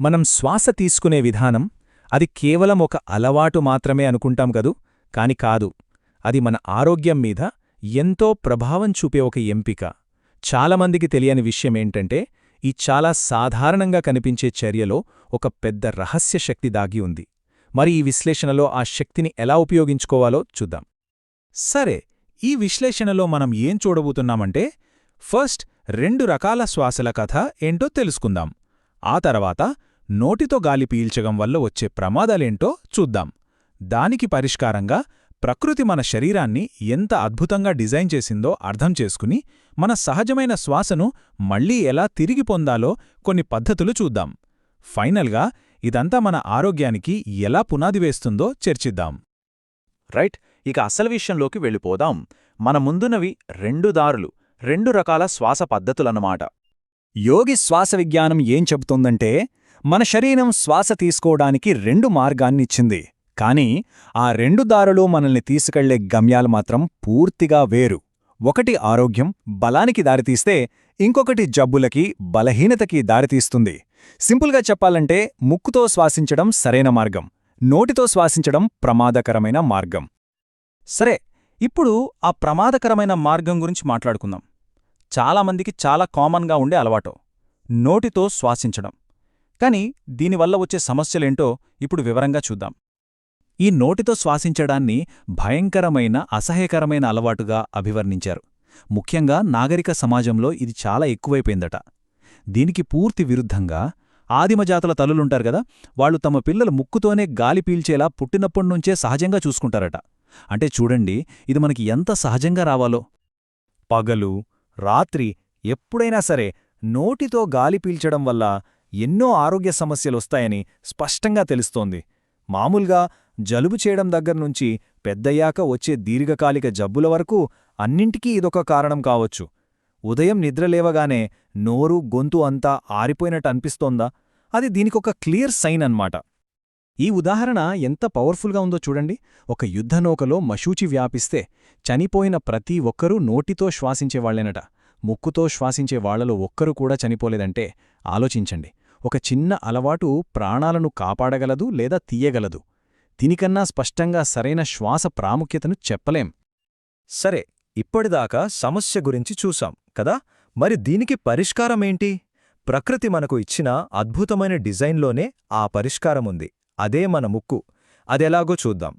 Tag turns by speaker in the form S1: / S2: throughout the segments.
S1: మనం శ్వాస తీసుకునే విధానం అది కేవలం ఒక అలవాటు మాత్రమే అనుకుంటాం కదూ? కాని కాదు. అది మన ఆరోగ్యం మీద ఎంతో ప్రభావం చూపే ఒక ఎంపిక. చాలామందికి తెలియని విషయమేంటంటే ఈ చాలా సాధారణంగా కనిపించే చర్యలో ఒక పెద్ద రహస్య శక్తి దాగి ఉంది. మరి ఈ విశ్లేషణలో ఆ శక్తిని ఎలా ఉపయోగించుకోవాలో చూద్దాం. సరే ఈ విశ్లేషణలో మనం ఏం చూడబోతున్నామంటే ఫస్ట్ రెండు రకాల శ్వాసల కథ ఏంటో తెలుసుకుందాం. ఆ తర్వాత నోటితో గాలి పీల్చడం వల్ల వచ్చే ప్రమాదాలేంటో చూద్దాం. దానికి పరిష్కారంగా ప్రకృతి మన శరీరాన్ని ఎంత అద్భుతంగా డిజైన్ చేసిందో అర్థం చేసుకుని మన సహజమైన శ్వాసను మళ్ళీ ఎలా తిరిగి పొందాలో కొన్ని పద్ధతులు చూద్దాం. ఫైనల్గా ఇదంతా మన ఆరోగ్యానికి ఎలా పునాది వేస్తుందో చర్చిద్దాం.
S2: రైట్ ఇక అసలు విషయంలోకి వెళ్ళిపోదాం. మన ముందునవి రెండు దారులు రెండు రకాల శ్వాస పద్ధతులన్నమాట.
S3: యోగి శ్వాస విజ్ఞానం ఏం చెబుతోందంటే మన శరీరం శ్వాస తీసుకోవడానికి రెండు మార్గాన్నిచ్చింది. కాని ఆ రెండు దారులు మనల్ని తీసుకెళ్ళే గమ్యాలు మాత్రం పూర్తిగా వేరు. ఒకటి ఆరోగ్యం బలానికి దారితీస్తే ఇంకొకటి జబ్బులకి బలహీనతకి దారితీస్తుంది. సింపుల్గా చెప్పాలంటే ముక్కుతో శ్వాసించడం సరైన మార్గం నోటితో శ్వాసించడం ప్రమాదకరమైన మార్గం.
S2: సరే ఇప్పుడు ఆ ప్రమాదకరమైన మార్గం గురించి మాట్లాడుకుందాం. చాలామందికి చాలా కామన్గా ఉండే అలవాటు. నోటితో శ్వాసించడం. కాని దీనివల్ల వచ్చే సమస్యలేంటో ఇప్పుడు వివరంగా చూద్దాం. ఈ నోటితో శ్వాసించడాన్ని భయంకరమైన అసహ్యకరమైన అలవాటుగా అభివర్ణించారు. ముఖ్యంగా నాగరిక సమాజంలో ఇది చాలా ఎక్కువైపోయిందట. దీనికి పూర్తి విరుద్ధంగా ఆదిమజాతుల తల్లులుంటారు గదా వాళ్ళు తమ పిల్లలు ముక్కుతోనే గాలి పీల్చేలా పుట్టినప్పటినుంచే సహజంగా చూసుకుంటారట. అంటే చూడండి ఇది మనకి ఎంత సహజంగా రావాలో.
S3: పగలు రాత్రి ఎప్పుడైనా సరే నోటితో గాలి పీల్చడం వల్ల ఎన్నో ఆరోగ్య సమస్యలొస్తాయని స్పష్టంగా తెలుస్తోంది. మామూలుగా జలుబు చేయడం దగ్గర్నుంచి పెద్దయ్యాక వచ్చే దీర్ఘకాలిక జబ్బుల వరకు అన్నింటికీ ఇదొక కారణం కావచ్చు. ఉదయం నిద్రలేవగానే నోరు గొంతు అంతా ఆరిపోయినట్టు అనిపిస్తోందా అది దీనికొక క్లియర్ సైన్ అన్మాట ఈ ఉదాహరణ ఎంత పవర్ఫుల్గా ఉందో చూడండి. ఒక యుద్ధనౌకలో మశూచి వ్యాపిస్తే చనిపోయిన ప్రతి ఒక్కరూ నోటితో శ్వాసించేవాళ్ళేనట ముక్కుతో శ్వాసించే వాళ్ళలో ఒక్కరు కూడా చనిపోలేదంటే ఆలోచించండి. ఒక చిన్న అలవాటు ప్రాణాలను కాపాడగలదు లేదా తీయగలదు. దీనికన్నా స్పష్టంగా సరైన శ్వాస ప్రాముఖ్యతను చెప్పలేం.
S1: సరే ఇప్పటిదాకా సమస్య గురించి చూసాం కదా? మరి దీనికి పరిష్కారమేంటి ప్రకృతి మనకు ఇచ్చిన అద్భుతమైన డిజైన్లోనే ఆ పరిష్కారముంది. అదే మన ముక్కు. అదెలాగో చూద్దాం.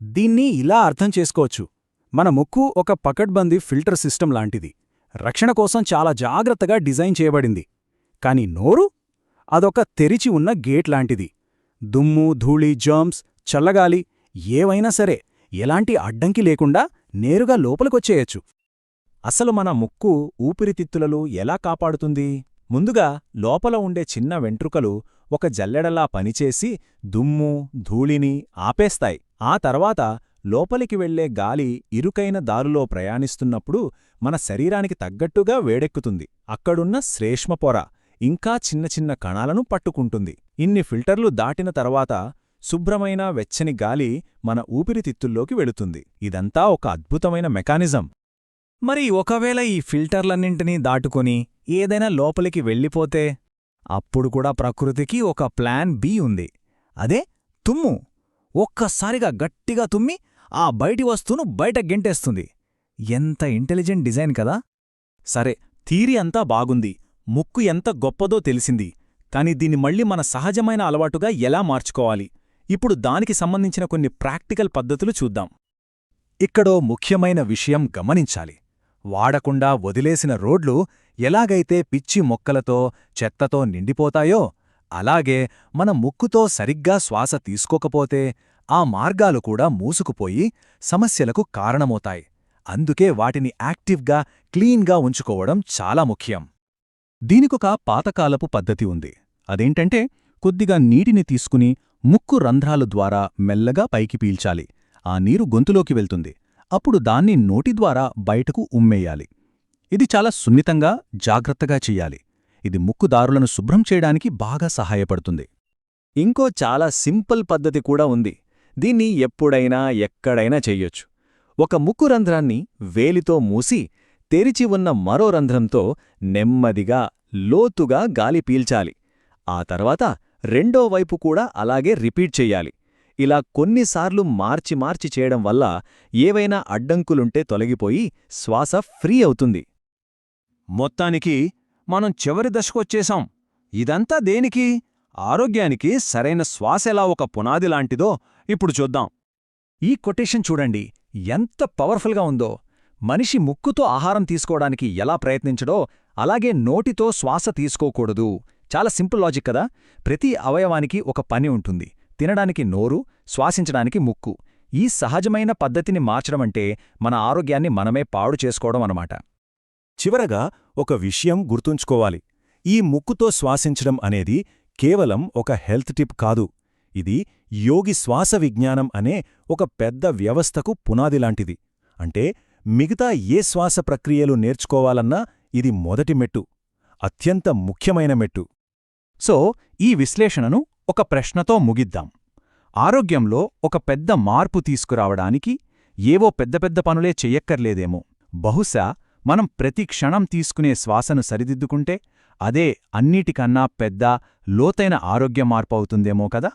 S3: దీన్ని ఇలా అర్థం చేసుకోవచ్చు. మన ముక్కు ఒక పకడ్బందీ ఫిల్టర్ సిస్టమ్ లాంటిది. రక్షణ కోసం చాలా జాగ్రత్తగా డిజైన్ చేయబడింది. కాని నోరు? అదొక తెరిచి ఉన్న గేట్ లాంటిది. దుమ్ము ధూళి జర్మ్స్ చల్లగాలి ఏవైనా సరే ఎలాంటి అడ్డంకి లేకుండా నేరుగా లోపలికొచ్చేయచ్చు. అసలు మన ముక్కు ఊపిరితిత్తులలో ఎలా కాపాడుతుంది? ముందుగా లోపల ఉండే చిన్న వెంట్రుకలు ఒక జల్లెడలా పనిచేసి దుమ్ము ధూళిని ఆపేస్తాయి. ఆ తర్వాత లోపలికి వెళ్ళే గాలి ఇరుకైన దారులో ప్రయాణిస్తున్నప్పుడు మన శరీరానికి తగ్గట్టుగా వేడెక్కుతుంది. అక్కడున్న శ్రేష్మ పొర ఇంకా చిన్న చిన్న కణాలను పట్టుకుంటుంది. ఇన్ని ఫిల్టర్లు దాటిన తర్వాత శుభ్రమైన వెచ్చని గాలి మన ఊపిరితిత్తుల్లోకి వెళుతుంది. ఇదంతా ఒక అద్భుతమైన మెకానిజం. మరి ఒకవేళ ఈ ఫిల్టర్లన్నింటినీ దాటుకొని ఏదైనా లోపలికి వెళ్ళిపోతే అప్పుడు కూడా ప్రకృతికి ఒక ప్లాన్ బి ఉంది. అదే తుమ్ము. ఒక్కసారిగా గట్టిగా తుమ్మి ఆ బయటి వస్తువును బయట గెంటేస్తుంది. ఎంత ఇంటెలిజెంట్ డిజైన్ కదా! సరే థీరీ అంతా బాగుంది. ముక్కు ఎంత గొప్పదో తెలిసింది. కాని దీన్ని మళ్ళీ మన సహజమైన అలవాటుగా ఎలా మార్చుకోవాలి? ఇప్పుడు దానికి సంబంధించిన కొన్ని ప్రాక్టికల్ పద్ధతులు చూద్దాం. ఇక్కడో ముఖ్యమైన విషయం గమనించాలి. వాడకుండా వదిలేసిన రోడ్లు ఎలాగైతే పిచ్చి మొక్కలతో చెత్తతో నిండిపోతాయో అలాగే మన ముక్కుతో సరిగ్గా శ్వాస తీసుకోకపోతే ఆ మార్గాలు కూడా మూసుకుపోయి సమస్యలకు కారణమవుతాయి. అందుకే వాటిని యాక్టివ్గా క్లీన్గా ఉంచుకోవడం చాలా ముఖ్యం. దీనికొక పాతకాలపు పద్ధతి ఉంది. అదేంటంటే కొద్దిగా నీటిని తీసుకుని ముక్కు రంధ్రాలు ద్వారా మెల్లగా పైకి పీల్చాలి. ఆ నీరు గొంతులోకి వెళ్తుంది. అప్పుడు దాన్ని నోటి ద్వారా బయటకు ఉమ్మేయాలి. ఇది చాలా సున్నితంగా జాగ్రత్తగా చెయ్యాలి ఇది ముక్కుదారులను శుభ్రం చేయడానికి బాగా సహాయపడుతుంది. ఇంకో చాలా సింపుల్ పద్ధతి కూడా ఉంది. దీన్ని ఎప్పుడైనా ఎక్కడైనా చెయ్యొచ్చు ఒక ముక్కు రంధ్రాన్ని వేలితో మూసి తెరిచి ఉన్న మరో రంధ్రంతో నెమ్మదిగా లోతుగా గాలి పీల్చాలి.
S4: ఆ తర్వాత రెండో వైపు కూడా అలాగే రిపీట్ చెయ్యాలి ఇలా కొన్నిసార్లు మార్చి మార్చి చేయడం వల్ల ఏవైనా అడ్డంకులుంటే తొలగిపోయి శ్వాస ఫ్రీ అవుతుంది.
S2: మొత్తానికి మనం చివరి దశకొచ్చేశాం ఇదంతా దేనికి? ఆరోగ్యానికి సరైన శ్వాస ఎలా ఒక పునాది లాంటిదో ఇప్పుడు చూద్దాం.
S3: ఈ కొటేషన్ చూడండి. ఎంత పవర్ఫుల్గా ఉందో. మనిషి ముక్కుతో ఆహారం తీసుకోవడానికి ఎలా ప్రయత్నించడో అలాగే నోటితో శ్వాస తీసుకోకూడదు. చాలా సింపుల్ లాజిక్ కదా. ప్రతి అవయవానికి ఒక పని ఉంటుంది. తినడానికి నోరు శ్వాసించడానికి ముక్కు. ఈ సహజమైన పద్ధతిని మార్చడమంటే మన ఆరోగ్యాన్ని మనమే పాడు చేసుకోవడం అనమాట
S5: చివరగా ఒక విషయం గుర్తుంచుకోవాలి. ఈ ముక్కుతో శ్వాసించడం అనేది కేవలం ఒక హెల్త్ టిప్ కాదు. ఇది యోగి శ్వాస విజ్ఞానం అనే ఒక పెద్ద వ్యవస్థకు పునాదిలాంటిది అంటే మిగతా ఏ శ్వాస ప్రక్రియలు నేర్చుకోవాలన్నా ఇది మొదటి మెట్టు. అత్యంత ముఖ్యమైన మెట్టు.
S3: సో ఈ విశ్లేషణను ఒక ప్రశ్నతో ముగిద్దాం. ఆరోగ్యంలో ఒక పెద్ద మార్పు తీసుకురావడానికి ఏవో పెద్ద పెద్ద పనులే చెయ్యక్కర్లేదేమో. బహుశా మనం ప్రతి క్షణం తీసుకునే శ్వాసను సరిదిద్దుకుంటే అదే అన్నిటికన్నా పెద్ద లోతైన ఆరోగ్య మార్పు అవుతుందేమో కదా?